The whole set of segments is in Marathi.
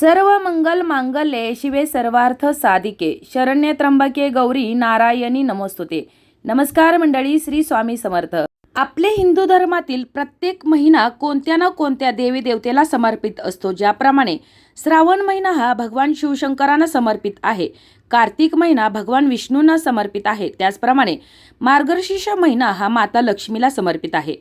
सर्व मंगल मांगल्ये शिवे सर्वार्थ साधिके. शरण्य त्र्यंबके गौरी नारायणी नमोस्तुते. नमस्कार मंडळी श्री स्वामी समर्थ. आपले हिंदू धर्मातील प्रत्येक महिना कोणत्या ना कोणत्या देवी देवतेला समर्पित असतो ज्याप्रमाणे श्रावण महिना हा भगवान शिवशंकरांना समर्पित आहे. कार्तिक महिना भगवान विष्णूंना समर्पित आहे. त्याचप्रमाणे मार्गशीर्ष महिना हा माता लक्ष्मीला समर्पित आहे.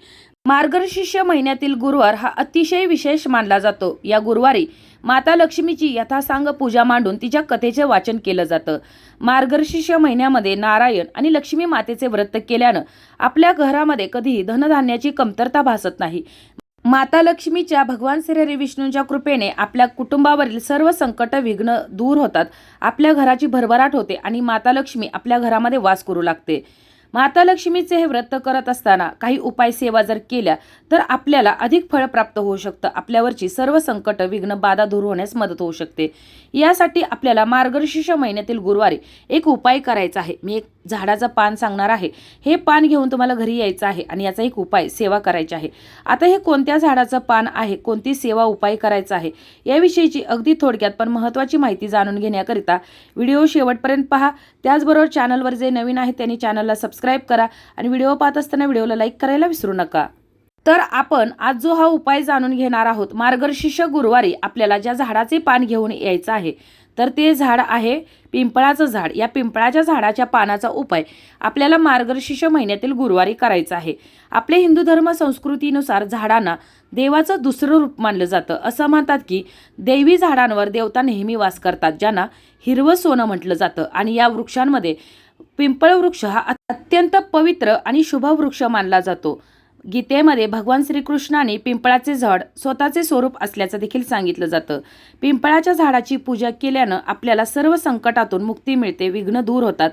मार्गशीर्ष महिन्यातील गुरुवार हा अतिशय विशेष मानला जातो. या गुरुवारी माता लक्ष्मीची यथासांग पूजा मांडून तिच्या कथेचे वाचन केलं जातं. मार्गशीर्ष महिन्यामध्ये नारायण आणि लक्ष्मी मातेचे व्रत केल्यानं आपल्या घरामध्ये कधीही धनधान्याची कमतरता भासत नाही. माता लक्ष्मीच्या भगवान श्रीहरी विष्णूंच्या कृपेने आपल्या कुटुंबावरील सर्व संकट विघ्न दूर होतात. आपल्या घराची भरभराट होते आणि माता लक्ष्मी आपल्या घरामध्ये वास करू लागते. माता लक्ष्मीचे हे व्रत करत असताना काही उपाय सेवा जर केल्या तर आपल्याला अधिक फळ प्राप्त होऊ शकतं. आपल्यावरची सर्व संकट विघ्न बाधा दूर होण्यास मदत होऊ शकते. यासाठी आपल्याला मार्गशीर्ष महिन्यातील गुरुवारी एक उपाय करायचा आहे. मी एक झाडाचं पान सांगणार आहे. हे पान घेऊन तुम्हाला घरी यायचं आहे आणि याचा एक उपाय सेवा करायची आहे. आता हे कोणत्या झाडाचं पान आहे? कोणती सेवा उपाय करायचा आहे? याविषयीची अगदी थोडक्यात पण महत्त्वाची माहिती जाणून घेण्याकरिता व्हिडिओ शेवटपर्यंत पहा. त्याचबरोबर चॅनलवर जे नवीन आहे त्यांनी चॅनलला सबस्क्राईब करा आणि व्हिडिओ पाहत असताना व्हिडिओला लाईक करायला विसरू नका. तर आपण आज जो हा उपाय जाणून घेणार आहोत मार्गशीर्ष गुरुवारी आपल्याला ज्या झाडाचे पान घेऊन यायचं आहे तर ते झाड आहे पिंपळाचं झाड. या पिंपळाच्या झाडाच्या पानाचा उपाय आपल्याला मार्गशीर्ष महिन्यातील गुरुवारी करायचा आहे. आपले हिंदू धर्म संस्कृतीनुसार झाडांना देवाचं दुसरं रूप मानलं जातं. असं म्हणतात की देवी झाडांवर देवता नेहमी वास करतात ज्यांना हिरवं सोनं म्हटलं जातं. आणि या वृक्षांमध्ये पिंपळ वृक्ष हा अत्यंत पवित्र आणि शुभ वृक्ष मानला जातो. गीतेमध्ये भगवान श्रीकृष्णाने पिंपळाचे झाड स्वतःचे स्वरूप असल्याचं देखील सांगितलं जातं. पिंपळाच्या झाडाची पूजा केल्यानं आपल्याला सर्व संकटातून मुक्ती मिळते विघ्न दूर होतात.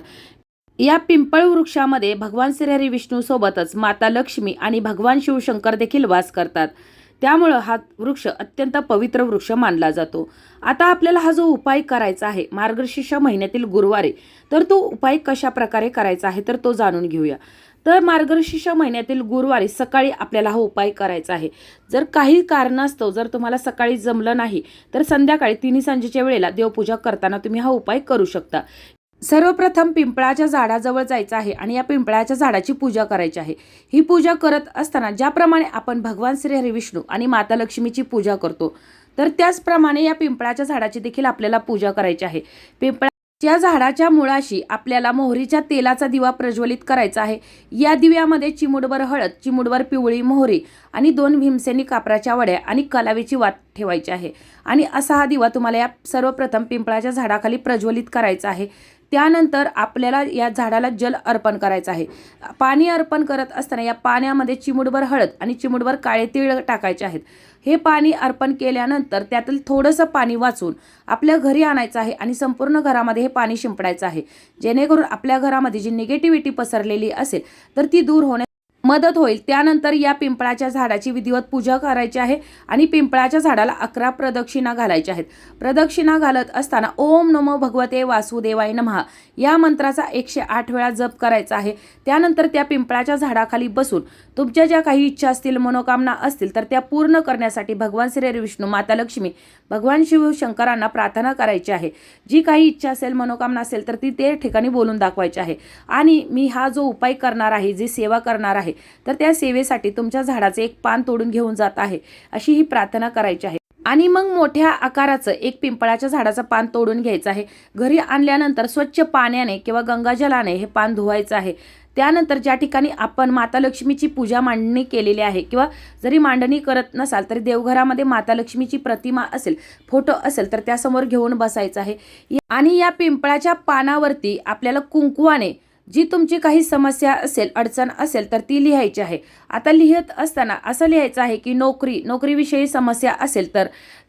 या पिंपळ वृक्षामध्ये भगवान श्रीहरी विष्णूसोबतच माता लक्ष्मी आणि भगवान शिवशंकर देखील वास करतात. त्यामुळं हा वृक्ष अत्यंत पवित्र वृक्ष मानला जातो. आता आपल्याला हा जो उपाय करायचा आहे मार्गशीर्ष महिन्यातील गुरुवारी तर तो उपाय कशा प्रकारे करायचा आहे तर तो जाणून घेऊया. तर मार्गशीर्ष महिन्यातील गुरुवारी सकाळी आपल्याला हा उपाय करायचा आहे. जर काही कारणास्तव जर तुम्हाला सकाळी जमलं नाही तर संध्याकाळी तिन्ही सांजेच्या वेळेला देवपूजा करताना तुम्ही हा उपाय करू शकता. सर्वप्रथम पिंपळाच्या झाडाजवळ जायचं आहे आणि या पिंपळाच्या झाडाची पूजा करायची आहे. ही पूजा करत असताना ज्याप्रमाणे आपण भगवान श्री हरिविष्णू आणि माता लक्ष्मीची पूजा करतो तर त्याचप्रमाणे या पिंपळाच्या झाडाची देखील आपल्याला पूजा करायची आहे. पिंपळाच्या झाडाच्या मुळाशी आपल्याला मोहरीच्या तेलाचा दिवा प्रज्वलित करायचा आहे. या दिव्यामध्ये चिमुडभर हळद चिमुडभर पिवळी मोहरी आणि दोन भीमसेनी कापराच्या वड्या आणि कलावीची वात ठेवायची आहे. आणि असा हा दिवा तुम्हाला या सर्वप्रथम पिंपळाच्या झाडाखाली प्रज्वलित करायचा आहे. त्यानंतर आपल्याला या झाडाला जल अर्पण करायचं आहे. पाणी अर्पण करत असताना या पाण्यामध्ये चिमुडभर हळद आणि चिमुडभर काळे तीळ टाकायचे आहेत. हे पाणी अर्पण केल्यानंतर त्यातील थोडंसं पाणी वाचून आपल्या घरी आणायचं आहे आणि संपूर्ण घरामध्ये हे पाणी शिंपडायचं आहे. जेणेकरून आपल्या घरामध्ये जी निगेटिव्हिटी पसरलेली असेल तर ती दूर होण्या मदत होईल. त्यानंतर या पिंपळाच्या झाडाची विधिवत पूजा करायची आहे आणि पिंपळाच्या झाडाला अकरा प्रदक्षिणा घालायच्या आहेत. प्रदक्षिणा घालत असताना ओम नमो भगवते वासुदेवाय नमहा या मंत्राचा एकशे आठ वेळा जप करायचा आहे. त्यानंतर त्या पिंपळाच्या झाडाखाली बसून तुमच्या ज्या काही इच्छा असतील मनोकामना असतील तर त्या पूर्ण करण्यासाठी भगवान श्री विष्णू माता लक्ष्मी भगवान शिव शंकरांना प्रार्थना करायची आहे. जी काही इच्छा असेल मनोकामना असेल तर ती ते ठिकाणी बोलून दाखवायची आहे. आणि मी हा जो उपाय करणार आहे जी सेवा करणार आहे तर त्या सेवेसाठी तुमच्या झाडाचे एक पान तोडून घेऊन जात आहे. अशी ही प्रार्थना करायची आहे. आणि मग मोठ्या आकाराचं एक पिंपळाच्या झाडाचं पान तोडून घ्यायचं आहे. घरी आणल्यानंतर स्वच्छ पाण्याने किंवा गंगाजलाने हे पान धुवायचं आहे. त्यानंतर ज्या ठिकाणी आपण माता लक्ष्मीची पूजा मांडणी केलेली आहे किंवा जरी मांडणी करत नसाल तरी देवघरामध्ये माता लक्ष्मीची प्रतिमा असेल फोटो असेल तर त्यासमोर घेऊन बसायचं आहे. आणि या पिंपळाच्या पानावरती आपल्याला कुंकवाने जी तुमची काही समस्या असेल अडचण असेल तर ती लिहायची आहे. आता लिहित असताना असं लिहायचं आहे की नोकरी नोकरीविषयी समस्या असेल तर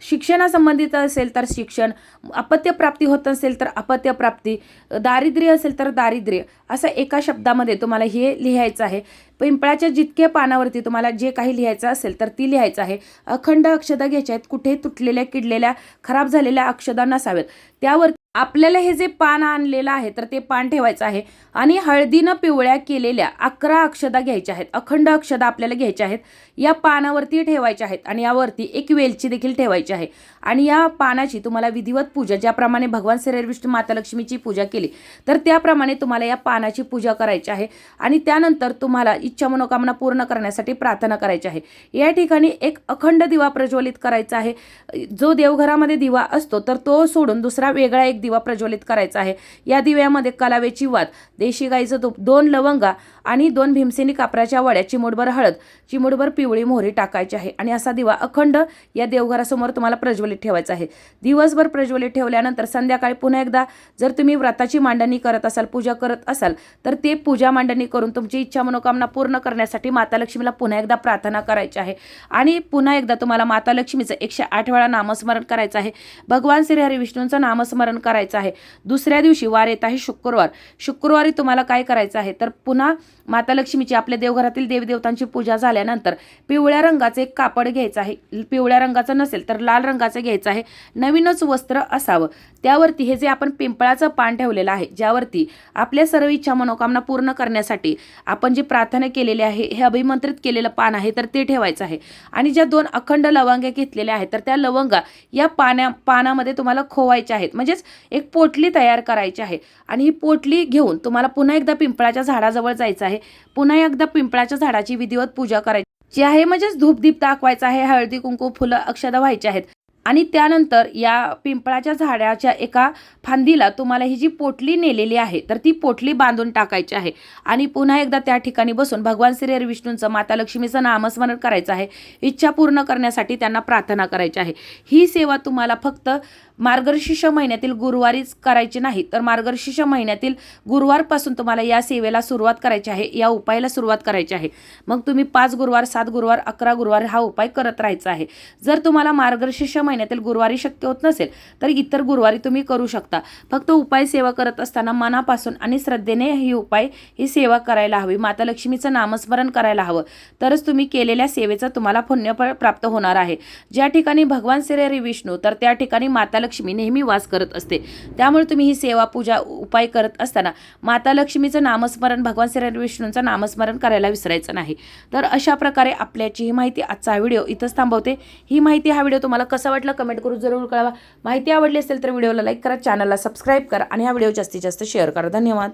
शिक्षणासंबंधित असेल तर शिक्षण अपत्यप्राप्ती होत असेल तर अपत्यप्राप्ती दारिद्र्य असेल तर दारिद्र्य असं एका शब्दामध्ये तुम्हाला हे लिहायचं आहे. पिंपळाच्या जितक्या पानावरती तुम्हाला जे काही लिहायचं असेल तर ती लिहायचं आहे. अखंड अक्षदा घ्यायच्या आहेत कुठे तुटलेल्या किडलेल्या खराब झालेल्या अक्षदा नसाव्यात त्यावर आपल्याला हे जे पान आणलेलं आहे तर ते पान ठेवायचं आहे. आणि हळदीनं पिवळ्या केलेल्या अकरा अक्षदा घ्यायच्या आहेत. अखंड अक्षदा आपल्याला घ्यायच्या आहेत. या पानावरती ठेवायच्या आहेत आणि यावरती एक वेलची देखील ठेवायची आहे. आणि या पानाची तुम्हाला विधिवत पूजा ज्याप्रमाणे भगवान श्री विष्णू माता लक्ष्मीची पूजा केली तर त्याप्रमाणे तुम्हाला या पानाची पूजा करायची आहे. आणि त्यानंतर तुम्हाला इच्छा मनोकामना पूर्ण करण्यासाठी प्रार्थना करायची आहे. या ठिकाणी एक अखंड दिवा प्रज्वलित करायचा आहे. जो देवघरामध्ये दिवा असतो तर तो सोडून दुसरा वेगळा एक दिवा प्रज्वलित करायचा आहे. या दिव्यामध्ये कलावेची वात देशी गाईचं तूप दोन लवंगा आणि दोन भीमसेनी कापराच्या वड्या चिमुडभर हळद चिमूटभर पिवळी मोहरी टाकायची आहे. आणि असा दिवा अखंड या देवघरासमोर तुम्हाला प्रज्वलित ठेवायचा आहे. दिवसभर प्रज्वलित ठेवल्यानंतर संध्याकाळी पुन्हा एकदा जर तुम्ही व्रताची मांडणी करत असाल पूजा करत असाल तर ते पूजा मांडणी करून तुमची इच्छा मनोकामना पूर्ण करण्यासाठी माता लक्ष्मीला पुन्हा एकदा प्रार्थना करायची आहे. आणि पुन्हा एकदा तुम्हाला माता लक्ष्मीचं एकशे आठ वेळा नामस्मरण करायचं आहे. भगवान श्रीहरी विष्णूंचं नामस्मरण करायचं आहे. दुसऱ्या दिवशी वार येत आहे शुक्रवार. शुक्रवारी तुम्हाला काय करायचं आहे? तर पुन्हा माता लक्ष्मीची आपल्या देवघरातील देवदेवतांची पूजा झाल्यानंतर पिवळ्या रंगाचं एक कापड घ्यायचं आहे. पिवळ्या रंगाचं नसेल तर लाल रंगाचं घ्यायचं आहे. नवीनच वस्त्र असावं. त्यावरती हे जे आपण पिंपळाचं पान ठेवलेलं आहे ज्यावरती आपल्या सर्व इच्छा मनोकामना पूर्ण करण्यासाठी आपण जी प्रार्थना केलेली आहे हे अभिमंत्रित केलेलं पान आहे तर ते ठेवायचं आहे. आणि ज्या दोन अखंड लवंग्या घेतलेल्या आहेत तर त्या लवंगा या पाण्या पानामध्ये तुम्हाला खोवायच्या आहेत. म्हणजेच एक पोटली तयार करायची आहे. आणि ही पोटली घेऊन तुम्हाला पुन्हा एकदा पिंपळाच्या झाडाजवळ जायचं आहे. पुन्हा एकदा पिंपळाच्या झाडाची विधिवत पूजा करायची. जी आहे म्हणजेच धूपदीप दाखवायचा आहे. हळदी कुंकू फुलं अक्षदा व्हायचे आहेत. आणि त्यानंतर या पिंपळाच्या झाडाच्या एका फांदीला तुम्हाला ही जी पोटली नेलेली आहे तर ती पोटली बांधून टाकायची आहे. आणि पुन्हा एकदा त्या ठिकाणी बसून भगवान श्री विष्णूंचं माता लक्ष्मीचं नामस्मरण करायचं आहे. इच्छा पूर्ण करण्यासाठी त्यांना प्रार्थना करायची आहे. ही सेवा तुम्हाला फक्त मार्गशीर्ष महिन्यातील गुरुवारीच करायची नाही तर मार्गशीर्ष महिन्यातील गुरुवारपासून तुम्हाला या सेवेला सुरुवात करायची आहे या उपायाला सुरुवात करायची आहे. मग तुम्ही पाच गुरुवार सात गुरुवार अकरा गुरुवार हा उपाय करत राहायचा आहे. जर तुम्हाला मार्गशीर्ष महिन्यातील गुरुवारी शक्य होत नसेल तर इतर गुरुवारी तुम्ही करू शकता. फक्त उपाय सेवा करत असताना मनापासून आणि श्रद्धेने ही उपाय ही सेवा करायला हवी. माता लक्ष्मीचं नामस्मरण करायला हवं. तरच तुम्ही केलेल्या सेवेचं तुम्हाला पुण्यफळ प्राप्त होणार आहे. ज्या ठिकाणी भगवान श्री विष्णू तर त्या ठिकाणी माता लक्ष्मी नेहमी वास करत असते. त्यामुळे तुम्ही ही सेवा पूजा उपाय करत असताना माता लक्ष्मीचं नामस्मरण भगवान श्री विष्णूंचं नामस्मरण करायला विसरायचं नाही. तर अशा प्रकारे आपल्याची ही माहिती आजचा व्हिडिओ इथंच थांबवते. ही माहिती हा व्हिडिओ तुम्हाला कसा वाटला कमेंट करून जरूर कळवा. माहिती आवडली असेल तर व्हिडिओला लाईक करा चॅनलला सबस्क्राईब करा आणि हा व्हिडिओ जास्तीत जास्त शेअर करा. धन्यवाद.